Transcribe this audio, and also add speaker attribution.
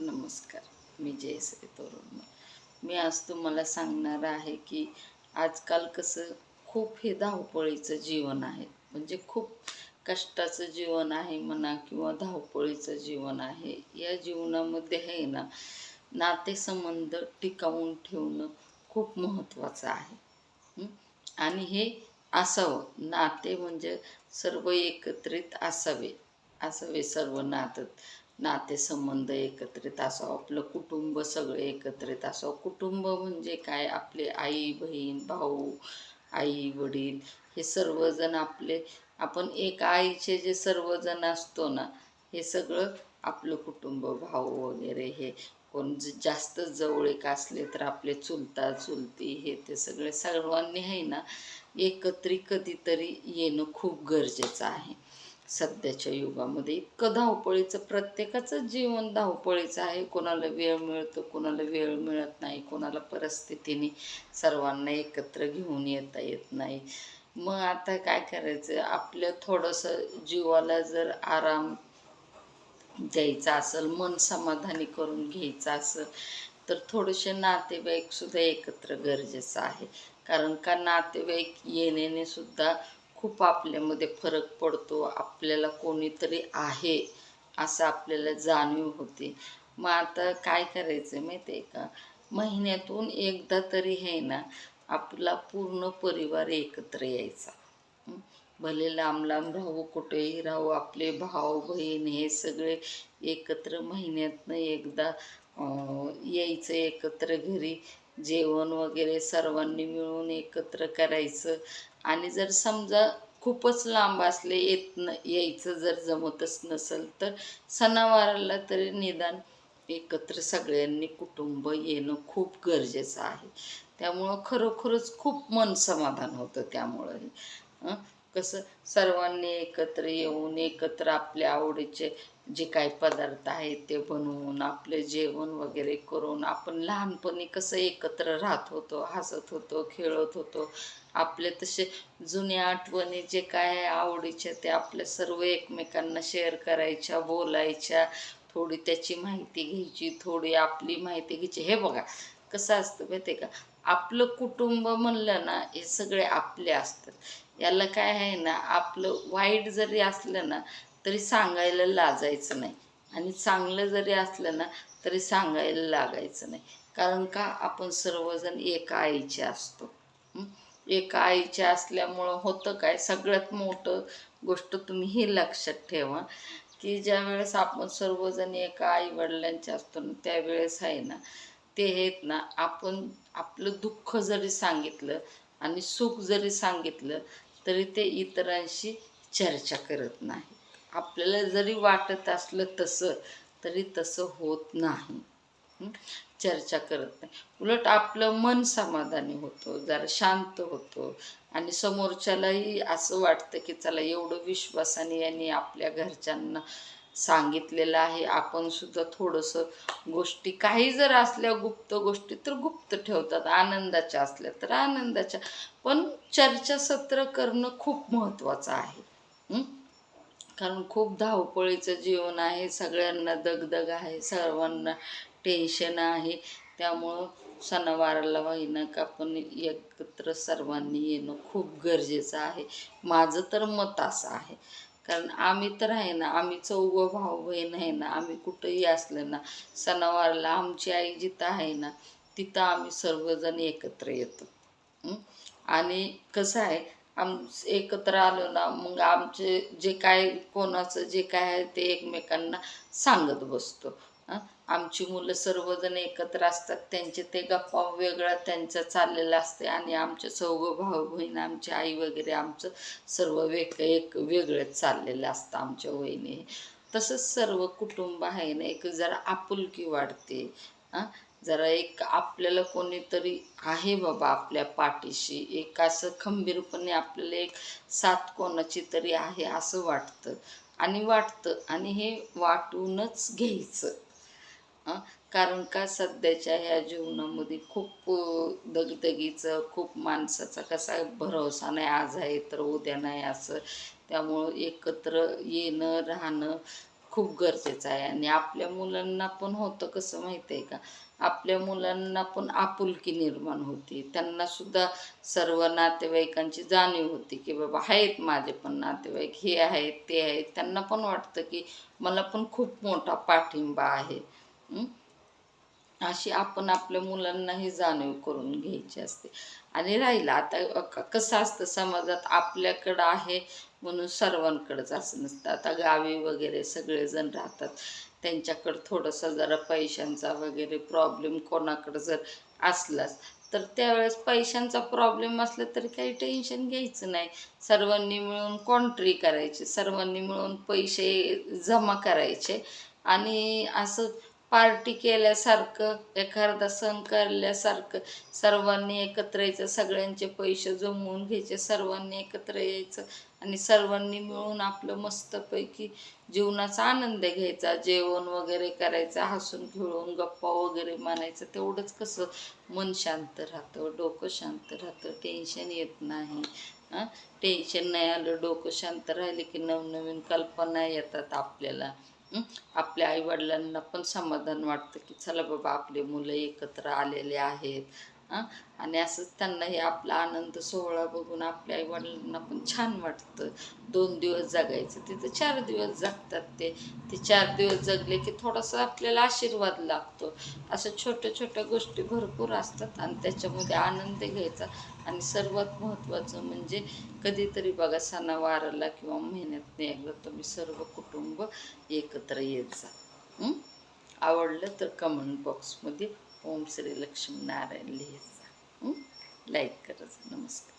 Speaker 1: नमस्कार मी जयश्री तोरण मी आज तुम्हाला सांगणार आहे की आजकाल कसं खूप हे धावपळीचं जीवन आहे. म्हणजे खूप कष्टाचं जीवन आहे म्हणा किंवा धावपळीचं जीवन आहे. या जीवनामध्ये आहे ना नातेसंबंध टिकावून ठेवणं खूप महत्त्वाचं आहे. आणि हे असावं. नाते म्हणजे सर्व एकत्रित असावे. असावे सर्व नातं. नातेसंबंध एकत्रित असावं आपलं कुटुंब सगळं एकत्रित असावं. कुटुंब म्हणजे काय? आपले आई बहीण भाऊ आई वडील हे सर्वजण आपले आपण एक आईचे जे सर्वजण असतो ना हे सगळं आपलं कुटुंब भाऊ वगैरे हे. कोण ज- जास्त जवळीक असले तर आपले चुलता चुलती हे ते सगळे सर्वांनी आहे ना एकत्रित कधीतरी येणं खूप गरजेचं आहे. सध्याच्या युगामध्ये इतकं धावपळीचं प्रत्येकाचं जीवन धावपळीचं आहे. कोणाला वेळ मिळतो कोणाला वेळ मिळत नाही कोणाला परिस्थितीने सर्वांना एकत्र घेऊन येता येत नाही. मग आता काय करायचं? आपलं थोडंसं जीवाला जर आराम द्यायचा असेल मन समाधानी करून घ्यायचं असेल तर थोडेसे नातेवाईकसुद्धा एकत्र गरजेचं आहे. कारण का नातेवाईक येण्याने सुद्धा खूप आपल्यामध्ये फरक पडतो आपल्याला कोणीतरी आहे असं आपल्याला जाणीव होते. मग आता काय करायचं माहिती आहे का? महिन्यातून एकदा तरी आहे ना आपला पूर्ण परिवार एकत्र यायचा. भले लांब लांब राहू कुठेही राहू आपले भाऊ बहीण हे सगळे एकत्र महिन्यातनं एकदा यायचं एकत्र घरी. जेवण वगैरे सर्वांनी मिळून एकत्र करायचं. आणि जर समजा खूपच लांब असले येत न यायचं जर जमतच नसेल तर सणावाराला तरी निदान एकत्र सगळ्यांनी कुटुंब येणं खूप गरजेचं आहे. त्यामुळं खरोखरच खूप मन समाधान होतं त्यामुळं कसं सर्वांनी एकत्र येऊन एकत्र आपल्या आवडीचे जे काही पदार्थ आहेत ते बनवून आपले जेवण वगैरे करून आपण लहानपणी कसं एकत्र राहत होतो हसत होतो खेळत होतो. आपले तसे जुन्या आठवणी जे काय आहे आवडीच्या ते आपल्या सर्व एकमेकांना शेअर करायच्या बोलायच्या. थोडी त्याची माहिती घ्यायची थोडी आपली माहिती घ्यायची. हे बघा कसं असतं माहिती आहे का? आपलं कुटुंब म्हणलं ना हे सगळे आपले असतात. याला काय आहे ना आपलं वाईट जरी असलं ना तरी सांगायला लाजायचं नाही. आणि चांगलं जरी असलं ना तरी सांगायला लागायचं नाही. कारण का आपण सर्वजण एका आईचे असतो. एका आईचे असल्यामुळं होतं काय? सगळ्यात मोठं गोष्ट तुम्ही हे लक्षात ठेवा की ज्या वेळेस आपण सर्वजण एका आई वडिलांचे असतो ना त्यावेळेस आहे ना ते आहेत ना आपण आपलं दुःख जरी सांगितलं आणि सुख जरी सांगितलं तरी ते इतरांशी चर्चा करत नाही. आपल्याला जरी वाटत असलं तसं तरी तसं होत नाही. चर्चा करत नाही. उलट आपलं मन समाधानी होतं जरा शांत होतं आणि समोरच्यालाही असं वाटतं की चला एवढं विश्वासाने यांनी आपल्या घरच्यांना सांगितलेलं आहे. आपण सुद्धा थोडंसं गोष्टी काही जर असल्या गुप्त गोष्टी तर गुप्त ठेवतात. आनंदाच्या असल्या तर आनंदाच्या. पण चर्चासत्र करणं खूप महत्त्वाचं आहे. कारण खूप धावपळीचं जीवन आहे. सगळ्यांना दगदग आहे. सर्वांना टेन्शन आहे. त्यामुळं सणावाराला होईना का आपण एकत्र सर्वांनी येणं खूप गरजेचं आहे. माझं तर मत असं आहे. कारण आम्ही तर आहे ना आम्ही चौघं भाऊ बहीण आहे ना आम्ही कुठंही असलं ना सणावारला आमची आई जिथं आहे ना तिथं आम्ही सर्वजण एकत्र येतो. आणि कसं आहे आम एकत्र आलो ना मग आमचे जे काय कोणाचं जे काय आहे ते एकमेकांना सांगत बसतो. आमची मुलं सर्वजण एकत्र असतात. त्यांचे ते गप्पा वेगळा त्यांचं चाललेलं असते आणि आमचे चौघं भाऊ बहीण आमची आई वगैरे आमचं सर्व वेग एक वेगळंच चाललेलं असतं आमच्या वहिनी. तसंच सर्व कुटुंब आहे ना एक जरा आपुलकी वाढते. हां जरा एक आपल्याला कोणीतरी आहे बाबा आपल्या पाठीशी. एक असं खंबीरपणे आपल्याला एक साथ कोणाची तरी आहे असं वाटतं. आणि वाटतं आणि हे वाटूनच घ्यायचं. कारण का सध्याच्या ह्या जीवनामध्ये खूप दगदगीचं खूप माणसाचा कसा भरोसा नाही आज आहे तर उद्या नाही असं. त्यामुळं एकत्र येणं राहणं खूप गरजेचं आहे. आणि आपल्या मुलांना पण होतं कसं माहिती आहे का? आपल्या मुलांना पण आपुलकी निर्माण होती. त्यांना सुद्धा सर्व नातेवाईकांची जाणीव होती की बाबा आहेत माझे पण नातेवाईक हे आहेत ते आहेत. त्यांना पण वाटतं की मला पण खूप मोठा पाठिंबा आहे. अशी आपण आपल्या मुलांनाही जाणीव करून घ्यायची असते. आणि राहिलं आता कसं असतं समाजात आपल्याकडं आहे म्हणून सर्वांकडंच असं नसतं. आता गावी वगैरे सगळेजण राहतात. त्यांच्याकडं थोडंसं जरा पैशांचा वगैरे प्रॉब्लेम कोणाकडं जर असलाच तर त्यावेळेस पैशांचा प्रॉब्लेम असला तरी काही टेन्शन घ्यायचं नाही. सर्वांनी मिळून कॉन्ट्री करायची सर्वांनी मिळून पैसे जमा करायचे. आणि असं पार्टी केल्यासारखं एखादा सण करल्यासारखं सर्वांनी एकत्र यायचं सगळ्यांचे पैसे जमवून घ्यायचे सर्वांनी एकत्र यायचं आणि सर्वांनी मिळून आपलं मस्तपैकी जीवनाचा आनंद घ्यायचा. जेवण वगैरे करायचं हसून खेळून गप्पा वगैरे मानायचं तेवढंच कसं मन शांत राहतं डोकं शांत राहतं टेन्शन येत नाही. हां? टेन्शन नाही आलं डोकं शांत राहिले की नवनवीन कल्पना येतात आपल्याला. आपल्या आईवडिलांना पण समाधान वाटतं की चला बाबा आपले मुलं एकत्र आलेले आहेत. हां? आणि असंच त्यांना हे आपला आनंद सोहळा बघून आपल्या आईवडिलांना पण छान वाटतं. दोन दिवस जगायचं तिथं चार दिवस जगतात ते. ते चार दिवस जगले की थोडासा आपल्याला आशीर्वाद लागतो. असं छोट्या छोट्या गोष्टी भरपूर असतात आणि त्याच्यामध्ये आनंद घ्यायचा. आणि सर्वात महत्त्वाचं म्हणजे कधीतरी बघा सणावाराला किंवा महिन्यात एकदा तुम्ही सर्व कुटुंब एकत्र येत जा. आवडलं तर कमेंट बॉक्समध्ये ओम श्री लक्ष्मी नारायण लिहित जा. लाईक करायचं नमस्कार.